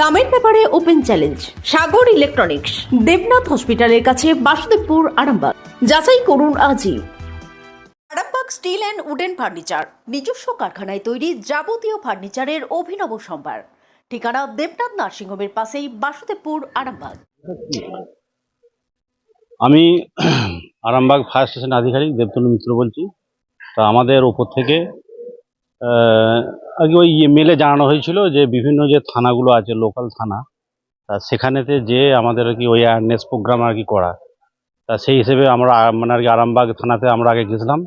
দামের ব্যাপারে open challenge Sagar electronics Debnath হসপিটালের কাছে বাসুদেবপুর আরামবাগ। যাচাই করুন আজই। Arambagh steel and wooden furniture নিজস্ব কারখানায় তৈরি যাবতীয় ফার্নিচারের অভিনব সম্ভার। ঠিকানা দেবনাথ নার্সিংহোমের পাশেই বাসুদেবপুর আরামবাগ। আমি আরামবাগ ফায়ার স্টেশন আধিকারিক দেবতনু মিত্র বলছি। তা আমাদের ওপর থেকে আগে ওই মেলে জানানো হয়েছিল যে বিভিন্ন যে থানাগুলো আছে লোকাল থানা, তা সেখানেতে যে আমাদের আর কি ওই অ্যাওয়ারনেস প্রোগ্রাম আর কি করা। তা সেই হিসেবে আমরা মানে আর কি আরামবাগ থানাতে আমরা আগে গেছিলাম।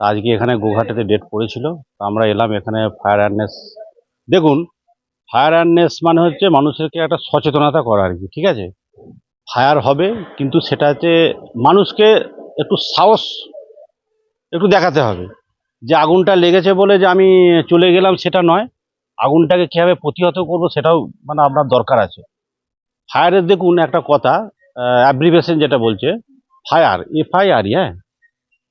তা আজকে এখানে গোঘাটেতে ডেট পড়েছিল। তা আমরা এলাম এখানে ফায়ার অ্যাওয়ারনেস দেখুন ফায়ার অ্যাওয়ারনেস মানে হচ্ছে মানুষেরকে একটা সচেতনতা করা আর কি, ঠিক আছে? ফায়ার হবে, কিন্তু সেটা হচ্ছে মানুষকে একটু সাহস একটু দেখাতে হবে। যে আগুনটা লেগেছে বলে যে আমি চলে গেলাম সেটা নয়। আগুনটাকে কীভাবে প্রতিহত করব সেটাও মানে আপনার দরকার আছে। ফায়ারের দেখুন একটা কথা অ্যাব্রিভেশন যেটা বলছে ফায়ার এফ আই আর হ্যাঁ?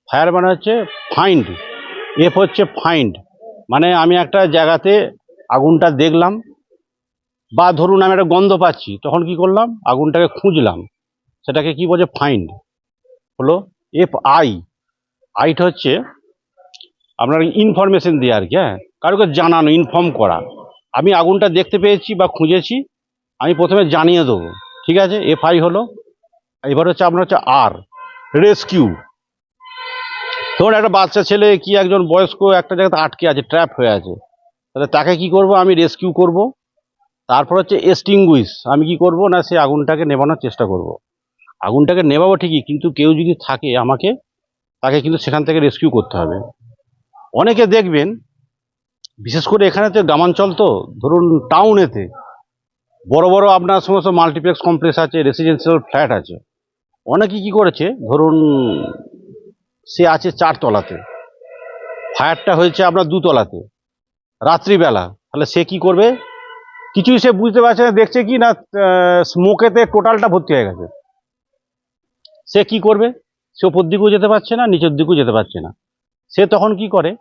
ফায়ার মানে হচ্ছে ফাইন্ড এফ হচ্ছে ফাইন্ড মানে আমি একটা জায়গাতে আগুনটা দেখলাম, বা ধরুন আমি একটা গন্ধ পাচ্ছি, তখন কি করলাম? আগুনটাকে খুঁজলাম। সেটাকে কি বলছে? ফাইন্ড হলো এফ আই আইটা হচ্ছে আপনার ইনফরমেশন দেওয়া আর কি হ্যাঁ? কারোকে জানানো ইনফর্ম করা। আমি আগুনটা দেখতে পেয়েছি বা খুঁজেছি, আমি প্রথমে জানিয়ে দেবো। ঠিক আছে? এফ আই হলো। এবার হচ্ছে আপনার হচ্ছে আর রেস্কিউ ধরুন একটা বাচ্চা ছেলে কি একজন বয়স্ক একটা জায়গাতে আটকে আছে ট্র্যাপ হয়ে আছে। তাহলে তাকে কি করব? আমি রেস্কিউ করব। তারপর হচ্ছে এক্সটিংগুইশ আমি কি করব? না, সে আগুনটাকে নেভানোর চেষ্টা করব। আগুনটাকে নেভাবো ঠিকই, কিন্তু কেউ যদি থাকে আমাকে, তাকে কিন্তু সেখান থেকে রেস্কিউ করতে হবে। অনেকে দেখবেন, বিশেষ করে এখানে তো গ্রামাঞ্চল তো, ধরুন টাউনেতে, বড় বড় আপনার সমস্ত মাল্টিপ্লেক্স কমপ্লেক্স আছে রেসিডেন্সিয়াল ফ্ল্যাট আছে। অনেকে কি করেছে, ধরুন সে আছে চারতলাতে ফায়ারটা হয়েছে আপনার দুতলাতে, রাত্রিবেলা, তাহলে সে কি করবে? কিছুই সে বুঝতে পারছে না, দেখছে কি না স্মোকেতে টোটালটা ভর্তি হয়ে গেছে। সে কি করবে? সে ওপর দিকেও যেতে পারছে না, নিচের দিকেও যেতে পারছে না। সে তখন কি করে?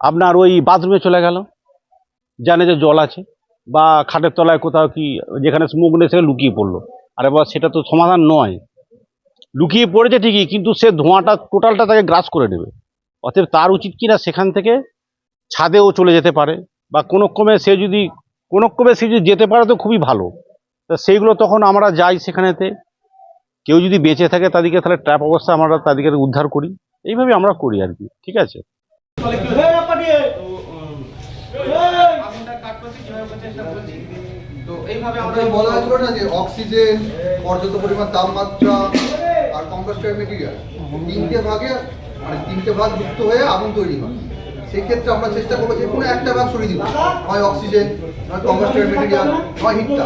আপনার ওই বাথরুমে চলে গেল, জানে যে জল আছে, বা খাটের তলায় কোথাও কি, যেখানে স্মোক নেই সেখানে লুকিয়ে পড়ল। আর এবার সেটা তো সমাধান নয়। লুকিয়ে পড়েছে ঠিকই, কিন্তু সে ধোঁয়াটা টোটালটা তাকে গ্রাস করে নেবে। অতএব তার উচিত কি না সেখান থেকে ছাদেও চলে যেতে পারে, বা কোনো ক্রমে সে যদি, কোনো ক্রমে সে যদি যেতে পারে তো খুবই ভালো। তা সেইগুলো তখন আমরা যাই সেখানেতে। কেউ যদি বেঁচে থাকে তাদেরকে তাহলে ট্র্যাপ অবস্থা আমরা তাদেরকে উদ্ধার করি। এইভাবে আমরা করি আর কি, ঠিক আছে? বলা না যে অক্সিজেন, পর্যাপ্ত পরিমাণ তাপমাত্রা আর তিনটে ভাগে মানে তিনটে ভাগ হয়ে তৈরি হয়। সেক্ষেত্রে আমরা চেষ্টা করব যে কোনো একটা ভাগ সরিয়ে হয় অক্সিজেন হিটটা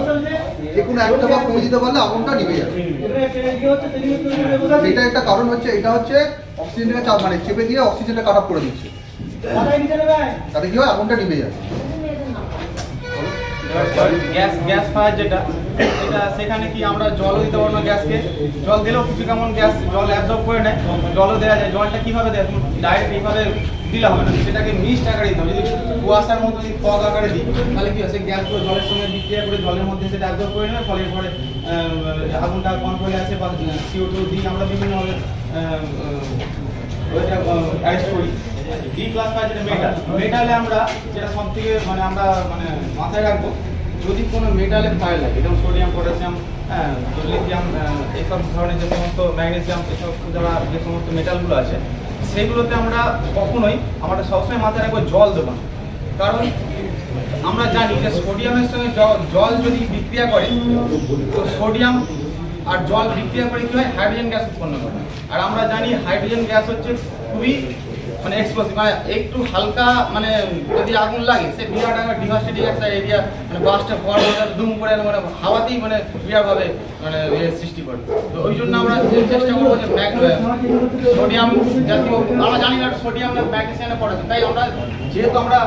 যে কোনো একটা ভাগ কমে দিতে পারলে নিভে যাবে। এটা একটা কারণ হচ্ছে, এটা হচ্ছে অক্সিজেনটাকে চাপ মানে চেপে দিয়ে অক্সিজেনটা কাট অফ করে দিচ্ছে তাতে কি হয়? আগুনটা নিভে যাবে গ্যাস গ্যাস ফায়ার যেটা সেটা সেখানে কি আমরা জলও দিতে পারব না গ্যাসকে? জল দিলেও কিছু কেমন গ্যাস জল অ্যাবজর্ব করে নেয় জলও দেওয়া যায়। জলটা কীভাবে দেয়? ডাইরেক্ট এইভাবে দিলে হবে না। সেটাকে মিক্সড আকারে দিতে হবে। যদি কুয়াশার মতো যদি ফগ আকারে দিই তাহলে কি হয়? সেই গ্যাসগুলো জলের সঙ্গে বিক্রিয়া করে জলের মধ্যে সেটা অ্যাবজর্ব করে নেবে। ফলে পরে আগুনটা কন্ট্রোলে আছে বা সিও টু দিই আমরা বিভিন্নভাবে মেটাল মেটালে আমরা যেটা সব মানে আমরা মানে মাথায় রাখব, যদি কোনো মেটালে ফায়ার লাগে, যেমন সোডিয়াম পটাশিয়াম লিথিয়াম এইসব ধরনের যে সমস্ত ম্যাগনেসিয়াম এসব যারা যে সমস্ত মেটালগুলো আছে, সেগুলোতে আমরা কখনোই আমরা সবসময় মাথায় রাখব জল দেবো না। কারণ আমরা জানি যে সোডিয়ামের সঙ্গে জল যদি বিক্রিয়া করে, তো সোডিয়াম আর জল বিক্রিয়া করে কি হয়? হাইড্রোজেন গ্যাস উৎপন্ন করে। আর আমরা জানি হাইড্রোজেন গ্যাস হচ্ছে খুবই মানে এক্সপ্লোসিভ মানে একটু হালকা মানে যদি আগুন লাগে, সে বিরাট একটা ডিভাস্টেটিং একটা এরিয়া মানে বাসটা পর দুম করে মানে হাওয়াতেই মানে বিরাটভাবে মানে সৃষ্টি করে। তো ওই জন্য আমরা চেষ্টা করব যে ম্যাগ সোডিয়াম জাতীয়, আমরা জানি না সোডিয়াম না ম্যাগনেসিয়ামে পড়েছে, তাই আমরা যেহেতু আমরা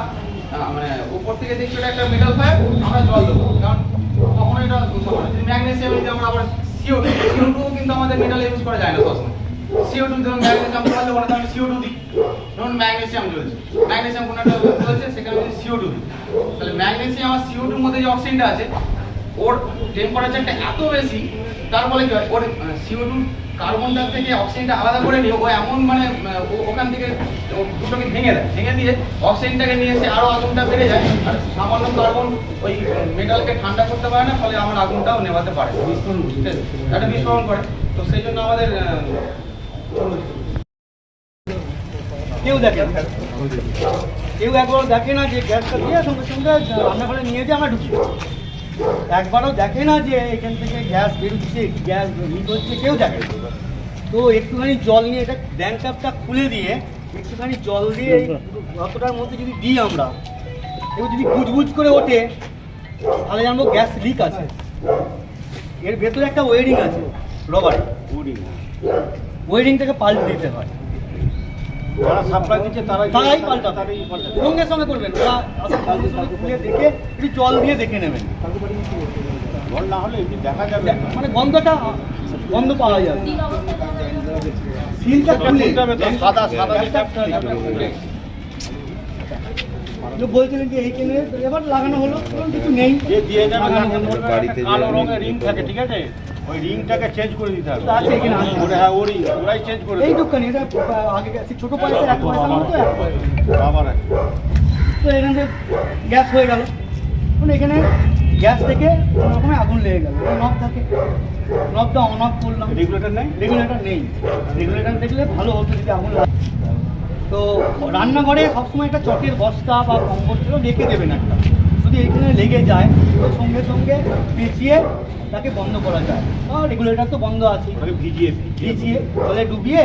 মানে উপর থেকে দেখছি একটা মেটাল ফায়ার আমরা জল দেবো। কারণ কখনো এটা যদি আমরা আবার সিও সিও টু কিন্তু আমাদের মেটালে ইউজ করা যায় না সবসময়। সিও টু ধরুন ম্যাগনেসিয়াম বললে ওখানে আমি সিও টু দিই। ধরুন ম্যাগনেসিয়াম চলছে ম্যাগনেসিয়াম কোনো একটা চলছে সেখানে আমি সিও টু দিই। তাহলে ম্যাগনেসিয়াম আর সিও টুর মধ্যে যে অক্সিজেনটা আছে, ওর টেম্পারেচারটা এত বেশি, তার ফলে কি হয়? ওর সিও টু কার্বনটা থেকে অক্সিজেনটা আলাদা করে নিয়ে ও এমন মানে ওখান থেকে দুটোকে ভেঙে দেয়, ভেঙে দিয়ে অক্সিজেনটাকে নিয়ে এসে আরও আগুনটা বেড়ে যায়, আর সামান্য কার্বন ওই মেটালকে ঠান্ডা করতে পারে না, ফলে আমার আগুনটাও নেভাতে পারে। বিস্ফোরণ? একটা বিস্ফোরণ করে। তো সেই জন্য আমাদের কেউ দেখে কেউ একবার দেখে না যে গ্যাসটা দিয়ে সঙ্গে সঙ্গে রান্নাঘরে নিয়ে দিয়ে আমরা ঢুকি একবারও দেখে না যে এখান থেকে গ্যাস বেরোচ্ছে গ্যাস লিক হচ্ছে কেউ দেখে তো একটুখানি জল নিয়ে এটা ড্যানটাপটা খুলে দিয়ে একটুখানি জল দিয়ে অতটার মধ্যে যদি দিই আমরা এবার যদি গুজগুজ করে ওঠে তাহলে জানব গ্যাস লিক আছে। এর ভেতরে একটা ওয়েরিং আছে রবারে। ওয়েরিংটাকে পাল্টে দিতে হয়। যারা সাপ্লাই দিচ্ছে তারাই তারাই পাল্টাবে। সঙ্গে সঙ্গে করবেন। ওরা আসলে সঙ্গে সঙ্গে খুলে দেখে একটু জল দিয়ে দেখে নেবেন। জল না হলে এমনি দেখা যাবে মানে গন্ধটা গন্ধ পাওয়া যাবে। সিলটা খুলে। খুলতে হবে তো, সাদা সাদা যে ট্যাপটা ট্যাপটা বলছিলেন যে এইখানে এবার লাগানো হলো কিছু নেই। যে দিয়ে যাবে একটা কালো রঙের রিং থাকে ঠিক আছে? ওই রিংটাকে চেঞ্জ করে দিতে হবে। আছে এখানে আছে। ওরে হ্যাঁ ওরই ওরাই চেঞ্জ করে এই দোকানে এটা আগে গেছে ছোট পয়সা এক পয়সা মতো আবার তো এখানে গ্যাস হয়ে গেল মানে এখানে গ্যাস থেকে কোনো আগুন লেগে গেল নব থাকে। নবটা অন অফ করলাম। রেগুলেটর নেই? রেগুলেটর নেই। রেগুলেটর দেখলে ভালো হতো যদি আগুন তো রান্নাঘরে সবসময় একটা চটের বস্তা বা কম্বল ছিল রেখে দেবেন একটা। যদি এখানে লেগে যায় তো সঙ্গে সঙ্গে পেঁচিয়ে তাকে বন্ধ করা যায়। রেগুলেটর তো বন্ধ আছে। ওটাকে ভিজিয়ে ভিজিয়ে। জলে ডুবিয়ে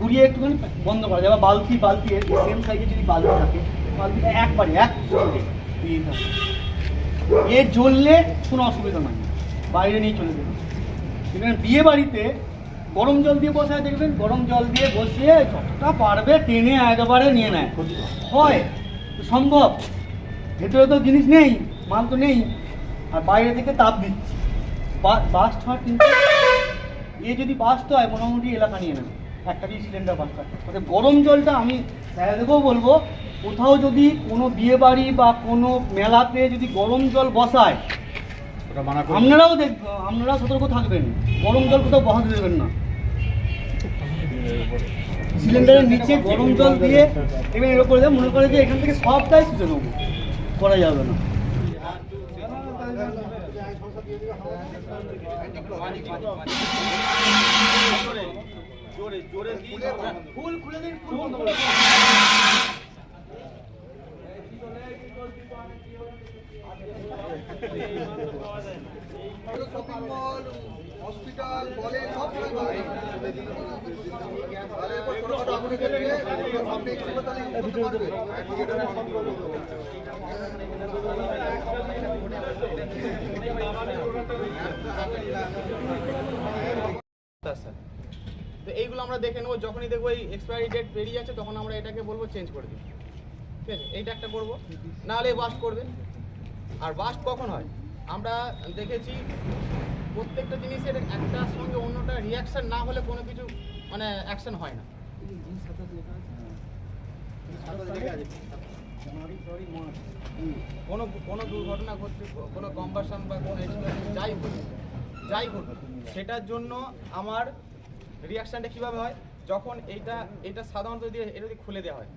গুড়িয়ে একটুখানি বন্ধ করা যায়। বা বালতি বালতি সেম সাইজে যদি বালতি থাকে বালতিটা একবারে এক এ জ্বললে কোনো অসুবিধা নাই। বাইরে নিয়ে চলে যাবে। এখানে বিয়ে বাড়িতে গরম জল দিয়ে বসায় দেখবেন? গরম জল দিয়ে বসিয়ে যতটা পারবে টেনে একেবারে নিয়ে নেয়। হয়। সম্ভব। ভেতরে তো জিনিস নেই মাল তো নেই। আর বাইরে থেকে তাপ দিচ্ছি। বাস্ট হওয়ার কিন্তু এ যদি বাস্ট হয় মোটামুটি এলাকা নিয়ে নেবে। একটা দিয়ে সিলিন্ডার বাস্ট হয়। গরম জলটা আমি স্যারদেরকেও বলব কোথাও যদি কোনো বিয়ে বাড়ি বা কোনো মেলাতে যদি গরম জল বসায় আপনারাও দেখ আপনারাও সতর্ক থাকবেন। গরম জল কোথাও বসাতে দেবেন না। সিলিন্ডারের নিচে গরম জল দিয়ে এবার এরকম করে মনে করে যে এখান থেকে সবটাই শুষে নেব। করা যাবে না। হসপিটাল কলেজ সব তাহলে তো এইগুলো আমরা দেখে নেব। যখনই দেখব এই এক্সপায়ারি ডেট পেরিয়ে যাচ্ছে, তখন আমরা এটাকে বলব চেঞ্জ করে দিই ঠিক আছে? এইটা একটা করব। নাহলে বাস্ট করবে। আর বাস্ট কখন হয়? আমরা দেখেছি প্রত্যেকটা জিনিসের একটার সঙ্গে অন্যটা রিয়াকশান না হলে কোনো কিছু মানে অ্যাকশন হয় না। কোনো কোনো দুর্ঘটনা ঘটছে, কোনো কম্বাসন বা কোনো যাই হোক। যাই হোক, সেটার জন্য আমার রিয়াকশানটা কীভাবে হয়? যখন এইটা এটা সাধারণত দিয়ে এটা যদি খুলে দেওয়া হয়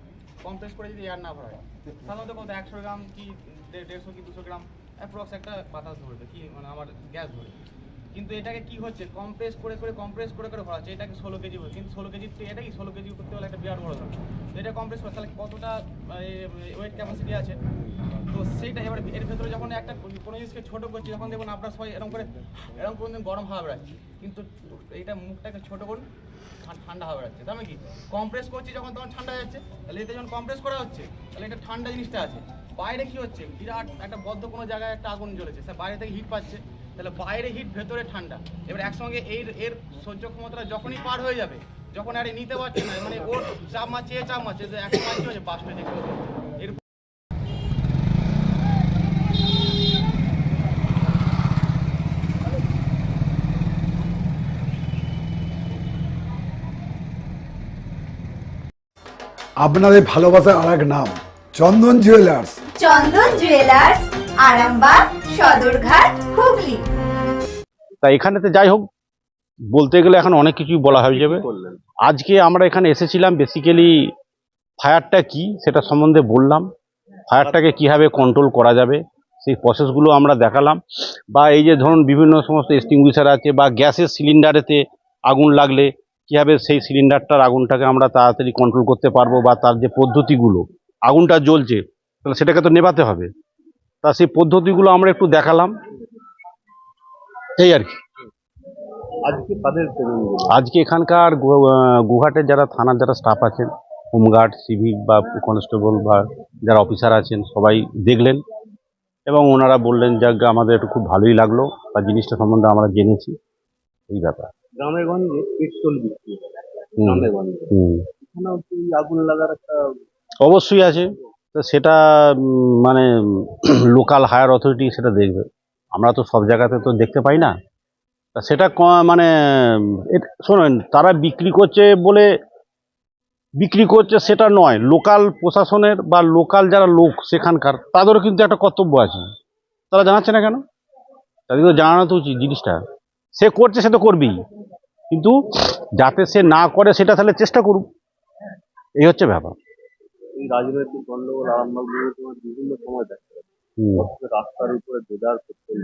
কমপ্রেস করে যদি এয়ার না ভরা হয় সাধারণত কত, একশো গ্রাম কি দেড়শো কি, দুশো গ্রাম অ্যাপ্রক্স একটা বাতাস ধরবে, কি মানে আমার গ্যাস ধরবে। কিন্তু এটাকে কি হচ্ছে? কম্প্রেস করে করে কম্প্রেস করে করে ভরা হচ্ছে এটাকে ষোলো কেজি হচ্ছে কিন্তু ষোলো কেজি এটা কি? ষোলো কেজি করতে হলে একটা বিরাট বড় ধরো এটা কম্প্রেস করে, তাহলে কতটা ওয়েট ক্যাপাসিটি আছে? তো সেইটা এবার এর ভেতরে যখন একটা কোনো জিনিসকে ছোটো করছি, যখন দেখুন আপনার সবাই এরকম করে এরকম করে গরম হাওয়া বেড়াচ্ছে। কিন্তু এইটা মুখটাকে ছোটো করুন ঠান্ডা হাওয়া বেড়াচ্ছে। তার মানে কি? কম্প্রেস করছি যখন তখন ঠান্ডা যাচ্ছে। তাহলে এতে যখন কম্প্রেস করা হচ্ছে, তাহলে এটা ঠান্ডা জিনিসটা আছে। বাইরে কি হচ্ছে? বিরাট একটা বদ্ধ কোনো জায়গায় একটা আগুন জ্বলেছে। সে বাইরে থেকে হিট পাচ্ছে। তাহলে বাইরে হিট ভেতরে ঠান্ডা। এবার একসঙ্গে এর এর সহ্য ক্ষমতাটা যখনই পার হয়ে যাবে যখন আরে নিতে পারছে না মানে ওর চাপ মারছে এ চাপ মারছে এক মাছ কি হচ্ছে বাষ্প থেকে এর আপনাদের ভালোবাসার আর এক নাম চন্দন জুয়েলার্স চন্দন জুয়েলার্স আরামবাগ সদরঘাট হুগলি। তা এখানেতে যাই হোক বলতে গেলে এখন অনেক কিছুই বলা হয়ে যাবে। আজকে আমরা এখানে এসেছিলাম বেসিক্যালি ফায়ারটা কি সেটা সম্বন্ধে বললাম ফায়ারটাকে কীভাবে কন্ট্রোল করা যাবে সেই প্রসেসগুলো আমরা দেখালাম। বা এই যে ধরুন বিভিন্ন সমস্ত এক্সটিংগুইশার আছে বা গ্যাসের সিলিন্ডারেতে আগুন লাগলে কীভাবে সেই সিলিন্ডারটার আগুনটাকে আমরা তাড়াতাড়ি কন্ট্রোল করতে পারব বা তার যে পদ্ধতিগুলো আগুনটা জ্বলছে তাহলে সেটাকে তো নেভাতে হবে। তা সেই পদ্ধতিগুলো আমরা একটু দেখালাম। এই আর কি। আজকে এখানকার গো- আহ, গোঘাটের যারা থানার যারা স্টাফ আছেন হোমগার্ড সিভিক বা কনস্টেবল বা যারা অফিসার আছেন সবাই দেখলেন এবং ওনারা বললেন যাক আমাদের একটু খুব ভালোই লাগল বা জিনিসটা সম্বন্ধে আমরা জেনেছি। এই ব্যাপার। গ্রামে গঞ্জে পেট্রোল বিক্রি গ্রামে গঞ্জে। হুম। এখানেও কি আগুন লাগার একটা অবশ্যই আছে। তো সেটা মানে লোকাল হায়ার অথরিটি সেটা দেখবে। আমরা তো সব জায়গাতে তো দেখতে পাই না। তা সেটা মানে শোনেন, তারা বিক্রি করছে বলে, বিক্রি করছে সেটা নয়। লোকাল প্রশাসনের বা লোকাল যারা লোক সেখানকার, তাদেরও কিন্তু একটা কর্তব্য আছে। তারা জানাচ্ছে না কেন? তাদের তো জানানো তো উচিত জিনিসটা। সে করছে, সে তো করবেই। কিন্তু যাতে সে না করে, সেটা তাহলে চেষ্টা করুক। এই হচ্ছে ব্যাপার। এই রাজনৈতিক গন্ডগোল আরামবাগ বিভিন্ন সময় দেখা। রাস্তার উপরে করে।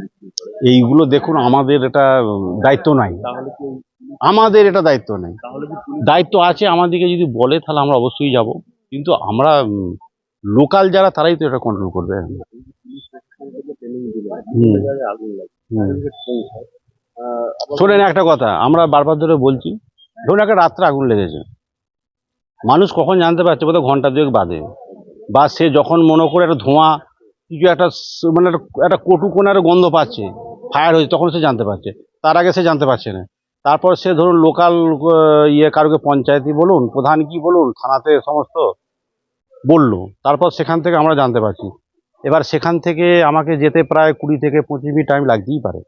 এইগুলো দেখুন আমাদের এটা দায়িত্ব নাই। তাহলে আমাদের এটা দায়িত্ব নেই। তাহলে দায়িত্ব আছে আমাদেরকে যদি বলে তাহলে আমরা অবশ্যই যাব। কিন্তু আমরা লোকাল যারা তারাই তো এটা কন্ট্রোল করবে। শোনেন একটা কথা আমরা বারবার ধরে বলছি ধরুন একটা রাত্রে আগুন লেগেছে। মানুষ কখন জানতে পারছে বোধহয় ঘণ্টা দুয়েক বাদে। বা সে যখন মনে করে একটা ধোঁয়া, কিছু একটা মানে একটা- কটু কোনার গন্ধ পাচ্ছে ফায়ার হয়েছে তখন সে জানতে পারছে। তার আগে সে জানতে পারছে না। তারপর সে ধরুন লোকাল ইয়ে কারোকে পঞ্চায়েতই বলুন, প্রধান কি বলুন, থানাতে সমস্ত বলল। তারপর সেখান থেকে আমরা জানতে পারছি। এবার সেখান থেকে আমাকে যেতে প্রায় কুড়ি থেকে পঁচিশ মিনিট টাইম লাগতেই পারে।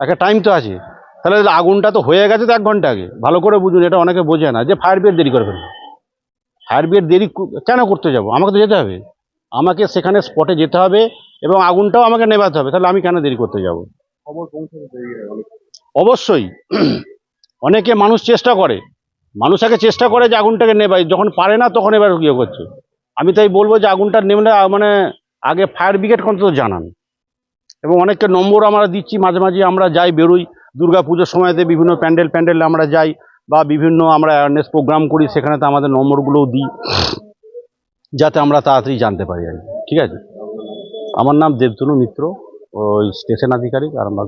একটা টাইম তো আছে। তাহলে আগুনটা তো হয়ে গেছে তো এক ঘণ্টা আগে। ভালো করে বুঝুন এটা অনেকে বোঝে না যে ফায়ার ব্রিগেড দেরি করে ফেলবে। ফায়ার ব্রিগেড দেরি কেন করতে যাব? আমাকে তো যেতে হবে। আমাকে সেখানে স্পটে যেতে হবে এবং আগুনটাও আমাকে নেভাতে হবে। তাহলে আমি কেন দেরি করতে যাব? অবশ্যই। অনেকে মানুষ চেষ্টা করে। মানুষ আগে চেষ্টা করে যে আগুনটাকে নেবাই যখন পারে না তখন এবার ইয়ে করছে। আমি তাই বলব যে আগুনটা নেমলে মানে আগে ফায়ার ব্রিগেড অন্তত জানান। এবং অনেককে নম্বর আমরা দিচ্ছি মাঝে মাঝে আমরা যাই বেরোই। দুর্গা পুজোর সময়তে বিভিন্ন প্যান্ডেল প্যান্ডেলে আমরা যাই বা বিভিন্ন আমরা অ্যাওয়ারনেস প্রোগ্রাম করি সেখানে তো আমাদের নম্বরগুলোও দিই, যাতে আমরা তাড়াতাড়ি জানতে পারি আর। ঠিক আছে? আমার নাম দেবতনু মিত্র, ওই স্টেশন আধিকারিক, আরামবাগ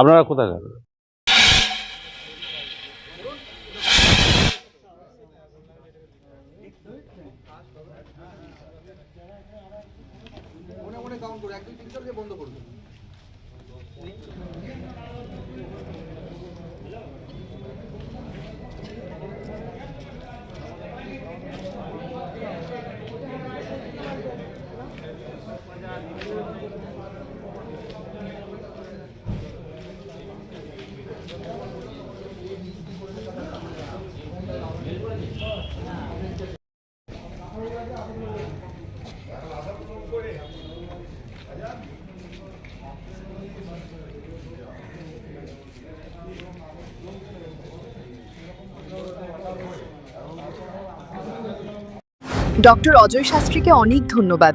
আপনারা কোথায় যাবেন মনে মনে কাউন্ট করে এক দুই তিন চার দিয়ে বন্ধ করবে ডক্টর অজয় শাস্ত্রীকে অনেক ধন্যবাদ।